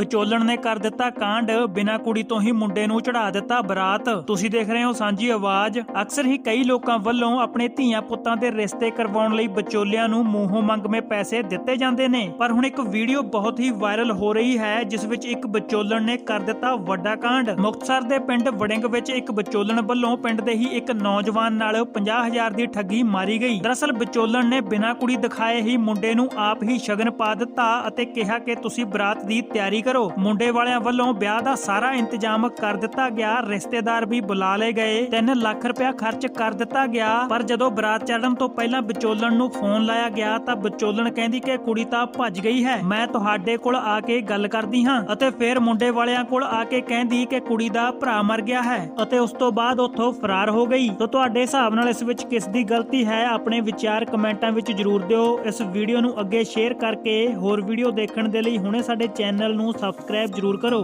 ਵਿਚੋਲਣ ਨੇ ਕਰ ਦਿੱਤਾ ਕਾਂਡ, ਬਿਨਾਂ ਕੁੜੀ ਤੋਂ ਹੀ ਮੁੰਡੇ ਨੂੰ ਚੜਾ ਦਿੱਤਾ ਬਰਾਤ। ਤੁਸੀਂ ਦੇਖ ਰਹੇ ਹੋ ਸਾਂਝੀ ਆਵਾਜ਼। ਅਕਸਰ ਹੀ ਕਈ ਲੋਕਾਂ ਵੱਲੋਂ ਆਪਣੇ ਧੀਆਂ ਪੁੱਤਾਂ ਦੇ ਰਿਸ਼ਤੇ ਕਰਵਾਉਣ ਲਈ ਵਿਚੋਲਿਆਂ ਨੂੰ ਮੂੰਹੋਂ ਮੰਗਵੇਂ ਪੈਸੇ ਦਿੱਤੇ ਜਾਂਦੇ ਨੇ। ਪਰ ਹੁਣ ਇੱਕ ਵੀਡੀਓ ਬਹੁਤ ਹੀ ਵਾਇਰਲ ਹੋ ਰਹੀ ਹੈ, ਜਿਸ ਵਿੱਚ ਇੱਕ ਵਿਚੋਲਣ ਨੇ ਕਰ ਦਿੱਤਾ ਵੱਡਾ ਕਾਂਡ। ਮੁਕਤਸਰ ਦੇ ਪਿੰਡ ਵੜਿੰਗ ਵਿੱਚ ਇੱਕ ਵਿਚੋਲਣ ਵੱਲੋਂ ਪਿੰਡ ਦੇ ਹੀ ਇੱਕ ਨੌਜਵਾਨ ਨਾਲ 50000 ਦੀ ਠੱਗੀ ਮਾਰੀ ਗਈ। ਦਰਅਸਲ ਵਿਚੋਲਣ ਨੇ ਬਿਨਾਂ ਕੁੜੀ ਦਿਖਾਏ ਹੀ ਮੁੰਡੇ ਨੂੰ ਆਪ ਹੀ ਸ਼ਗਨ ਪਾ ਦਿੱਤਾ ਅਤੇ ਕਿਹਾ ਕਿ ਤੁਸੀਂ ਬਰਾਤ ਦੀ ਤਿਆਰੀ ਕਰੋ। ਮੁੰਡੇ ਵਾਲਿਆਂ ਵੱਲੋਂ ਵਿਆਹ ਦਾ ਸਾਰਾ ਇੰਤਜ਼ਾਮ ਕਰ ਦਿੱਤਾ ਗਿਆ। ਰਿਸ਼ਤੇਦਾਰ ਵੀ ਬੁਲਾ ਲਏ ਗਏ। 3 ਲੱਖ ਰੁਪਇਆ ਖਰਚ ਕਰ ਦਿੱਤਾ ਗਿਆ। ਪਰ ਜਦੋਂ ਬਰਾਤ ਚੜ੍ਹਨ ਤੋਂ ਪਹਿਲਾਂ ਵਿਚੋਲਣ ਨੂੰ ਫੋਨ ਲਾਇਆ ਗਿਆ ਤਾਂ ਵਿਚੋਲਣ ਕਹਿੰਦੀ ਕਿ ਕੁੜੀ ਤਾਂ ਭੱਜ ਗਈ ਹੈ। ਮੈਂ ਤੁਹਾਡੇ ਕੋਲ ਆ ਕੇ ਗੱਲ ਕਰਦੀ ਹਾਂ ਅਤੇ ਫਿਰ ਮੁੰਡੇ ਵਾਲਿਆਂ ਕੋਲ ਆ ਕੇ ਕਹਿੰਦੀ ਕਿ ਕੁੜੀ ਦਾ ਭਰਾ ਮਰ ਗਿਆ ਹੈ ਅਤੇ ਉਸ ਤੋਂ ਬਾਅਦ ਉੱਥੋਂ ਫਰਾਰ ਹੋ ਗਈ। ਤਾਂ ਤੁਹਾਡੇ ਹਿਸਾਬ ਨਾਲ ਇਸ ਵਿੱਚ ਕਿਸ ਦੀ ਗਲਤੀ ਹੈ? ਆਪਣੇ ਵਿਚਾਰ ਕਮੈਂਟਾਂ ਵਿੱਚ ਜਰੂਰ ਦਿਓ। ਇਸ ਵੀਡੀਓ ਨੂੰ ਅੱਗੇ ਸ਼ੇਅਰ ਕਰਕੇ ਹੋਰ ਵੀਡੀਓ ਦੇਖਣ ਦੇ ਲਈ ਹੁਣੇ ਸਾਡੇ ਚੈਨਲ ਨੂੰ ਸਬਸਕ੍ਰਾਈਬ ਜਰੂਰ ਕਰੋ।